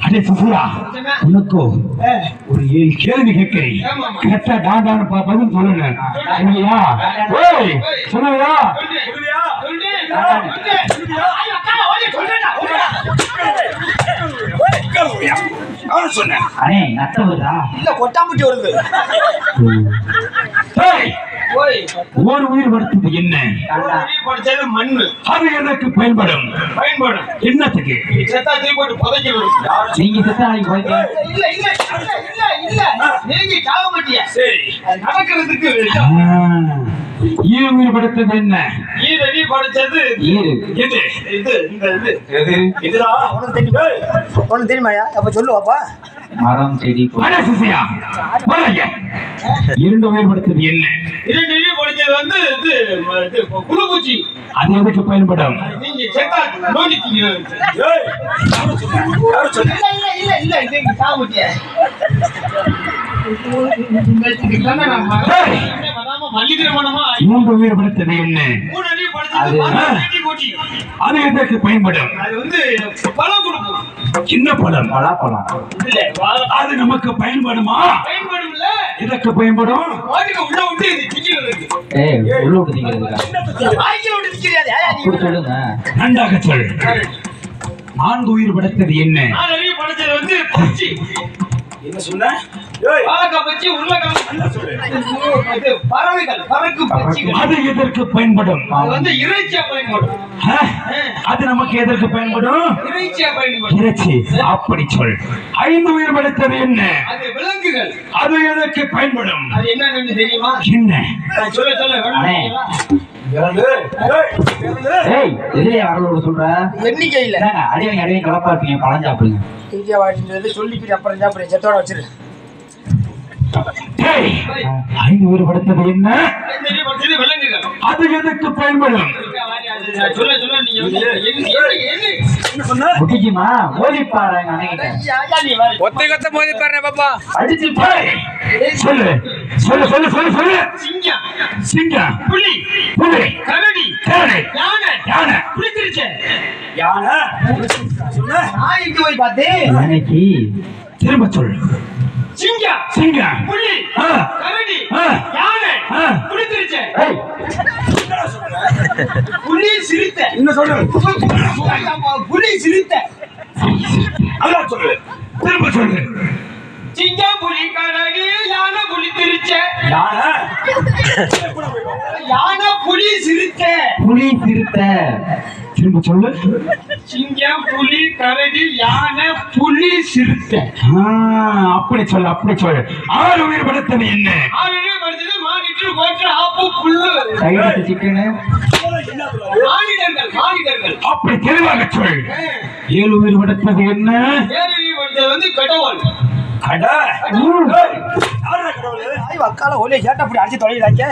அடே சுசுரா உனக்கு ஒரு ஏழு கேள்வி கேட்கிறேன். டாண்டான்னு பா- பதில் சொல்லணும் இல்லையா ஓய் சொல்லுவியா? அண்ணே நத்த வருதா இல்ல கொட்டாம்பட்டி வருது. ஒரு உயிர் படுத்தது என்ன? படிச்சது மண்ணு. அது எனக்கு பயன்படும். பயன்படும். என்னத்துக்கு? செத்தா தீ போட்டு புதைக்கிறது நீங்க செத்த நாளைக்கு போய்க்க இல்ல இல்ல இல்ல இல்ல இல்ல. நீங்க சாக மாட்டியா? சரி. அது நடக்கிறதுக்கு படுத்தது என்ன? ஈரடி படிச்சது ஈரு எது? இது இந்த இது. எது? இதுடா. உனக்கு தெரியுமா? உனக்கு தெரியுமாயா அப்ப சொல்லுவாப்பா மரம் செடி இரண்டு உயிர் படுத்தது என்ன? இரண்டு வந்து இது குளுப்பூச்சி அது எதுக்கு பயன்படும். நீங்க செத்தா நோண்டிட்டீங்க இல்ல இல்ல இல்ல நீங்க மனமா மூன்று உயிர் படுத்தது என்ன? அது- எதற்கு பயன்படும். அது வந்து பழம் கொடுக்கும். சின்ன பழம் பலாப்பழம். இல்ல அது நமக்கு பயன்படுமா? பயன்படும் இல்ல இதற்கு பயன்படும் உள்ள விட்டு இது ஏய் உள்ள விட்டு விட்டு அப்படி சொல்லுங்க. நன்றாக சொல். நான்கு உயிர் படுத்தது என்ன? நான் படிச்சது வந்து பச்சி என்ன சொன்ன? அது எதற்கு பயன்படும்? அது வந்து இறைச்சியா பயன்படும். ஆ? அது நமக்கு எதற்கு பயன்படும்? இறைச்சி. அப்படி சொல். ஐந்து உயிர் படுத்தது என்ன? அது விலங்குகள். அது எதற்கு பயன்படும்? அது என்னன்னு தெரியுமா? என்ன? நான் சொல்ல சொல்ல எண்ணிக்கையில. அடிவங்க அடிவங்க கலப்பா இருப்பீங்க சாப்பிடுங்க வாட்டி சொல்லிக்கிட்டு அப்புறம் சாப்பிடுறேன் செத்தோட வச்சிரு. ஐந்து படுத்தது என்ன? அது எதற்கு பயன்படும்? சொல்ல சொல்ல ஐயா, நீ வா. அடிச்சு சொல்லு. சொல்லு சொல்லு சொல்லு சொல்லு. சிங்கம். சிங்கம் புலி. புலி. கரடி. கரடி யானை. யானை. புளித்திருச்சு யானை. நான் இங்க போய் பார்த்தேன் அன்னைக்கு திரும்ப சொல் சிங்கம். சிங்கம். புலி. ஆ, கரடி. யானை. ஏய். புலி சிரித்த. இன்னும் சொல்லு. புலி சிரித்த. அதான் சொல்லு. திரும்ப சொல்லு. சிங்கம் புலி கரடி யானை புளித்திருச்ச யானை? யானை புலி சிரித்த. புலி சிறுத்தை திரும்ப சொல்லு. சிங்கம் புலி கரடி யானை புலி சிரித்த ஆ, அப்படி சொல்லு அப்படி சொல்லு. ஆறு உயிர் படுத்தது என்ன? ஆல்ரெடி படிச்சது மானிட்டர் போட்டு ஆப்பு புல்லு. கைடு சிக்கனு. மானிடர்கள் மானிடர்கள் அப்படி தெளிவாக சொல் ஏழு உயிர் படுத்தது என்ன? ஏறி படிச்சது வந்து கடவுள். கடை. வக்கால ஒரே கேட்ட அப்படி அடிச்சு தொலைகிறாங்க